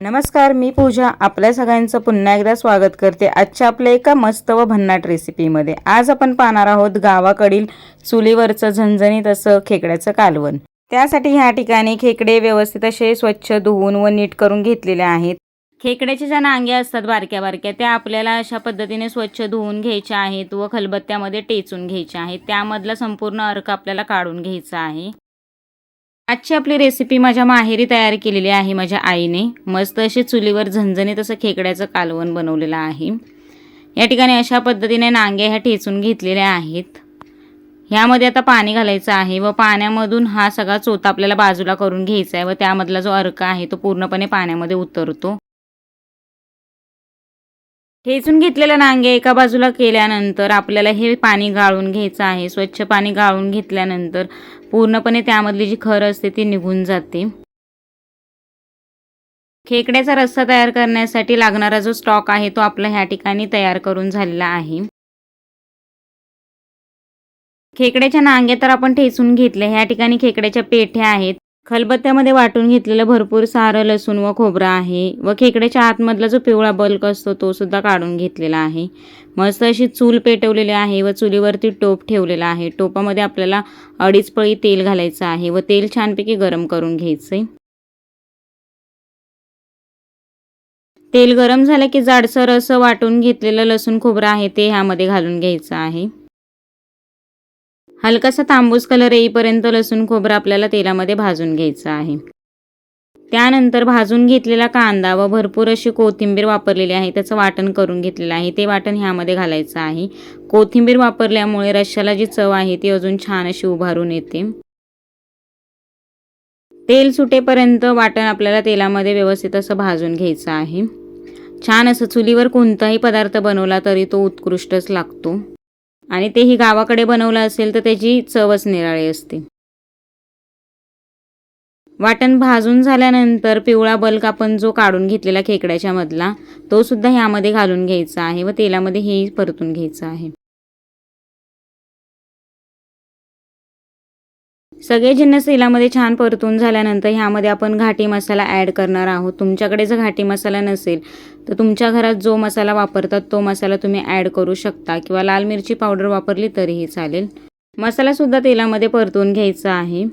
नमस्कार मी पूजा. आपल्या सगळ्यांचं पुन्हा एकदा स्वागत करते आजच्या आपल्या एका मस्त व भन्नाट रेसिपीमध्ये आज आपण पाहणार आहोत गावाकडील चुलीवरचं झणझणीत असं खेकड्याचं कालवण. त्यासाठी ह्या ठिकाणी खेकडे व्यवस्थित असे स्वच्छ धुवून व नीट करून घेतलेले आहेत. खेकड्याच्या ज्या नांग्या असतात बारक्या बारक्या त्या आपल्याला अशा पद्धतीने स्वच्छ धुवून घ्यायच्या आहेत व खलबत्त्यामध्ये टेचून घ्यायच्या आहेत. त्यामधला संपूर्ण अर्क आपल्याला काढून घ्यायचा आहे. आजची आपली रेसिपी माझ्या माहेरी तयार केलेली आहे माझ्या आईने. मस्त असे चुलीवर झणझणीत असं खेकड्याचं कालवण बनवलेलं आहे. या ठिकाणी अशा पद्धतीने नांग्या ह्या ठेचून घेतलेल्या आहेत. ह्यामध्ये आता पाणी घालायचं आहे व पाण्यामधून हा सगळा चोथा आपल्याला बाजूला करून घ्यायचा आहे व त्यामधला जो अर्क आहे तो पूर्णपणे पाण्यामध्ये उतरतो. ठेचून घेतलेल्या नांगे एका बाजूला केल्यानंतर आपल्याला हे पाणी गाळून घ्यायचं आहे. स्वच्छ पाणी गाळून घेतल्यानंतर पूर्णपणे त्यामधली जी खर असते ती निघून जाते. खेकड्याचा रस्सा तयार करण्यासाठी लागणारा जो स्टॉक आहे तो आपला ह्या ठिकाणी तयार करून झालेला आहे. खेकड्याच्या नांग्या तर आपण ठेचून घेतल्या. ह्या ठिकाणी खेकड्याच्या पेठ्या आहेत. खलबत्त्यामध्ये वाटून घेतलेलं भरपूर सारं लसूण व खोबरं आहे व खेकड्याच्या आतमधला जो पिवळा बल्क असतो तो सुद्धा काढून घेतलेला आहे. मस्त अशी चूल पेटवलेली आहे व चुलीवरती टोप ठेवलेला आहे. टोपामध्ये आपल्याला अडीच पळी तेल घालायचं आहे व तेल छानपैकी गरम करून घ्यायचंय. तेल गरम झालं की जाडसर असं वाटून घेतलेलं लसूण खोबरं आहे ते ह्यामध्ये घालून घ्यायचं आहे. हलकासा तांबूस कलर येईपर्यंत लसूण खोबरं आपल्याला तेलामध्ये भाजून घ्यायचं आहे. त्यानंतर भाजून घेतलेला कांदा व भरपूर अशी कोथिंबीर वापरलेली आहे. त्याचं वाटण करून घेतलेलं आहे. ते वाटण ह्यामध्ये घालायचं आहे. कोथिंबीर वापरल्यामुळे रश्याला जी चव आहे ती अजून छान अशी उभारून येते. तेल सुटेपर्यंत वाटण आपल्याला तेलामध्ये व्यवस्थित असं भाजून घ्यायचं आहे. छान असं चुलीवर कोणताही पदार्थ बनवला तरी तो उत्कृष्टच लागतो. आणि तेही गावाकडे बनवलं असेल तर त्याची चवच निराळी असते. वाटण भाजून झाल्यानंतर पिवळा बल्क आपण जो काढून घेतलेला खेकड्याच्या मधला तो सुद्धा ह्यामध्ये घालून घ्यायचा आहे व तेलामध्ये हेही परतून घ्यायचं आहे. सगळे जिन्नस तेलामध्ये छान परतून झाल्यानंतर ह्यामध्ये आपण घाटी मसाला ॲड करणार आहोत. तुमच्याकडे जर घाटी मसाला नसेल तर तुमच्या घरात जो मसाला वापरतात तो मसाला तुम्ही ॲड करू शकता किंवा लाल मिरची पावडर वापरली तरीही चालेल. मसालासुद्धा तेलामध्ये परतून घ्यायचा आहे.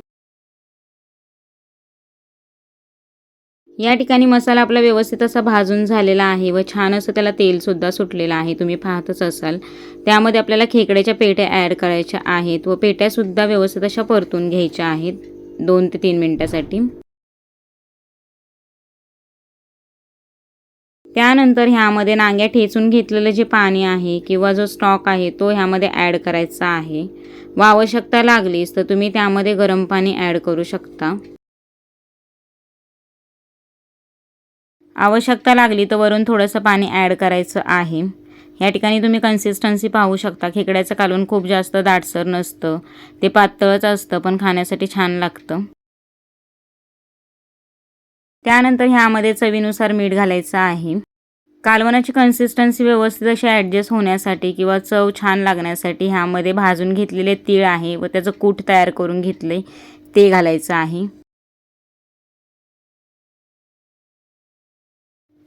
या ठिकाणी मसाला आपला व्यवस्थित असा भाजून झालेला आहे व छान असं त्याला तेलसुद्धा सुटलेलं आहे. तुम्ही पाहतच असाल. त्यामध्ये आपल्याला खेकड्याच्या पेट्या ॲड करायच्या आहेत व पेट्यासुद्धा व्यवस्थित अशा परतून घ्यायच्या आहेत. दोन ते तीन मिनटासाठी. त्यानंतर ह्यामध्ये नांग्या ठेचून घेतलेलं जे पाणी आहे किंवा जो स्टॉक आहे तो ह्यामध्ये ॲड करायचा आहे. व आवश्यकता लागलीच तर तुम्ही त्यामध्ये गरम पाणी ॲड करू शकता. आवश्यकता लागली तर वरून थोडंसं पाणी ॲड करायचं आहे. या ठिकाणी तुम्ही कन्सिस्टन्सी पाहू शकता. खेकड्याचं कालवण खूप जास्त दाटसर नसतं. ते पातळच असतं पण खाण्यासाठी छान लागतं. त्यानंतर ह्यामध्ये चवीनुसार मीठ घालायचं आहे. कालवणाची कन्सिस्टन्सी व्यवस्थित अशी ॲडजस्ट होण्यासाठी किंवा चव छान लागण्यासाठी ह्यामध्ये भाजून घेतलेले तीळ आहे व त्याचं कूट तयार करून घेतले ते घालायचं आहे.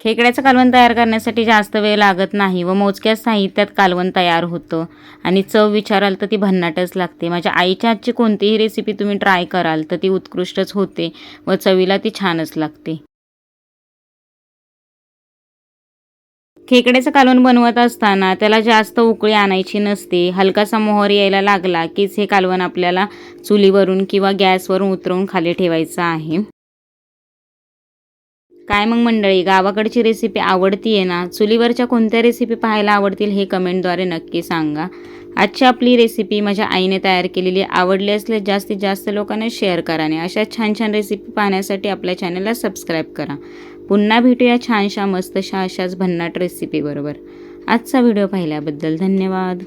खेकड्याचं कालवण तयार करण्यासाठी जास्त वेळ लागत नाही व मोजक्या साहित्यात कालवण तयार होतं. आणि चव विचाराल तर ती भन्नाटच लागते. माझ्या आईच्या हातची कोणतीही रेसिपी तुम्ही ट्राय कराल तर ती उत्कृष्टच होते व चवीला ती छानच लागते. खेकड्याचं कालवण बनवत असताना त्याला जास्त उकळी आणायची नसते. हलकासा मोहर यायला लागला कीच हे कालवण आपल्याला चुलीवरून किंवा गॅसवरून उतरवून खाली ठेवायचं आहे. काय मग मंडळी गावाकडची रेसिपी आवडती आहे ना? चुलीवरच्या कोणत्या रेसिपी पाहायला आवडतील हे कमेंटद्वारे नक्की सांगा. आजची आपली रेसिपी माझ्या आईने तयार केलेली आवडली असल्यास जास्तीत जास्त लोकांना शेअर करा आणि अशा छान छान रेसिपी पाहण्यासाठी आपल्या चॅनलला सबस्क्राईब करा. पुन्हा भेटूया छानशा मस्तशा अशाच भन्नाट रेसिपीबरोबर आजचा व्हिडिओ पाहिल्याबद्दल धन्यवाद.